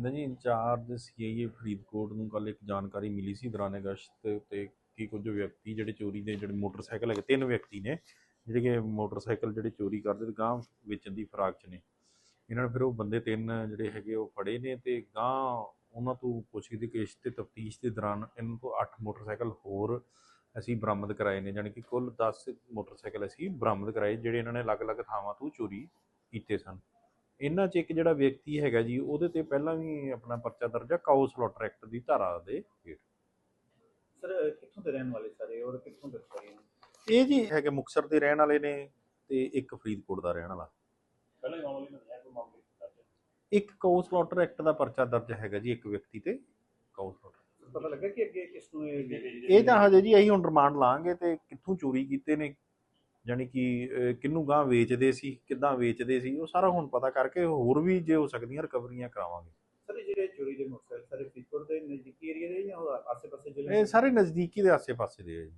ਇਹਦਾ ਜੀ incharge CIA Faridkot ਨੂੰ ਕੱਲ ਇੱਕ ਜਾਣਕਾਰੀ ਮਿਲੀ ਸੀ ਦੌਰਾਨ ਗਸ਼ਤ ਤੇ ਕਿ ਕੁਝ ਵਿਅਕਤੀ ਜਿਹੜੇ ਚੋਰੀ ਦੇ ਜਿਹੜੇ ਮੋਟਰਸਾਈਕਲ ਹੈਗੇ, ਤਿੰਨ ਵਿਅਕਤੀ ਨੇ ਜਿਹੜੇ ਕਿ ਮੋਟਰਸਾਈਕਲ ਜਿਹੜੇ ਚੋਰੀ ਕਰਦੇ ਤੇ ਗਾਂ ਵੇਚਣ ਦੀ ਫਰਾਕ 'ਚ ਨੇ। ਇਹਨਾਂ ਨੇ ਫਿਰ ਉਹ ਬੰਦੇ ਤਿੰਨ ਜਿਹੜੇ ਹੈਗੇ ਉਹ ਫੜੇ ਨੇ ਤੇ ਗਾਂ ਉਹਨਾਂ ਤੋਂ ਪੁੱਛਗਿੱਛ ਕੇਸ ਤੇ ਤਫਤੀਸ਼ ਦੇ ਦੌਰਾਨ ਇਹਨਾਂ ਤੋਂ 8 ਮੋਟਰਸਾਈਕਲ ਹੋਰ ਅਸੀਂ ਬਰਾਮਦ ਕਰਾਏ ਨੇ ਯਾਨੀ ਕਿ ਕੁੱਲ 10 ਮੋਟਰਸਾਈਕਲ ਅਸੀਂ ਬਰਾਮਦ ਕਰਾਏ, ਜਿਹੜੇ ਇਹਨਾਂ ਨੇ ਅਲੱਗ-ਅਲੱਗ ਥਾਵਾਂ ਤੋਂ ਚੋਰੀ ਕੀਤੇ ਸਨ। ਇਹਨਾਂ 'ਚ ਇੱਕ ਜਿਹੜਾ ਵਿਅਕਤੀ ਹੈਗਾ ਜੀ ਉਹਦੇ ਤੇ ਪਹਿਲਾਂ ਵੀ ਆਪਣਾ ਪਰਚਾ ਦਰਜ ਹੈ ਕਾਊ ਸਲੋਟਰ ਐਕਟ ਦੀ ਧਾਰਾ ਦੇ ਹੇਠ। ਸਰ ਕਿੱਥੋਂ ਦੇ ਰਹਿਣ ਵਾਲੇ ਸਾਰੇ ਔਰ ਕਿੱਥੋਂ ਦੇ ਸਾਰੇ ਇਹ ਜੀ ਹੈਗੇ ਮੁਕਸਰ ਦੇ ਰਹਿਣ ਵਾਲੇ ਨੇ ਤੇ ਇੱਕ ਫਰੀਦਕੋਟ ਦਾ ਰਹਿਣ ਵਾਲਾ। ਪਹਿਲਾਂ ਹੀ ਮਾਮਲੇ ਹੈ ਕੋਈ ਮਾਮਲੇ ਇੱਕ ਕਾਊ ਸਲੋਟਰ ਐਕਟ ਦਾ ਪਰਚਾ ਦਰਜ ਹੈਗਾ ਜੀ ਇੱਕ ਵਿਅਕਤੀ ਤੇ ਕਾਊ ਸਲੋਟਰ ਪਤਾ ਲੱਗਾ ਕਿ ਅੱਗੇ ਕਿਸ ਨੂੰ ਇਹ ਇਹ ਤਾਂ ਹਜੇ ਜੀ ਅਸੀਂ ਹੁਣ ਰਿਮਾਂਡ ਲਾਂਗੇ ਤੇ ਕਿੱਥੋਂ ਚੋਰੀ ਕੀਤੇ ਨੇ ਯਾਨੀ ਕਿ ਕਿਹਨੂੰ ਗਾਂ ਵੇਚਦੇ ਸੀ ਕਿੱਦਾਂ ਵੇਚਦੇ ਸੀ ਉਹ ਸਾਰਾ ਹੁਣ ਪਤਾ ਕਰਕੇ ਹੋਰ ਵੀ ਜੇ ਹੋ ਸਕਦੀਆਂ ਰਿਕਵਰੀਆਂ ਕਰਾਵਾਂਗੇ। ਸਰ ਇਹ ਜਿਹੜੇ ਚੋਰੀ ਦੇ ਮੋਟਰਸਾਈਕਲ ਸਾਰੇ ਫਰੀਦਕੋਟ ਦੇ ਨਜ਼ਦੀਕੀ ਏਰੀਆ ਦੇ ਜਾਂ ਹੋਰ ਆਸੇ-ਪਾਸੇ ਜ਼ਿਲ੍ਹੇ ਇਹ ਸਾਰੇ ਨਜ਼ਦੀਕੀ ਦੇ ਆਸੇ-ਪਾਸੇ ਦੇ ਆ ਜੀ।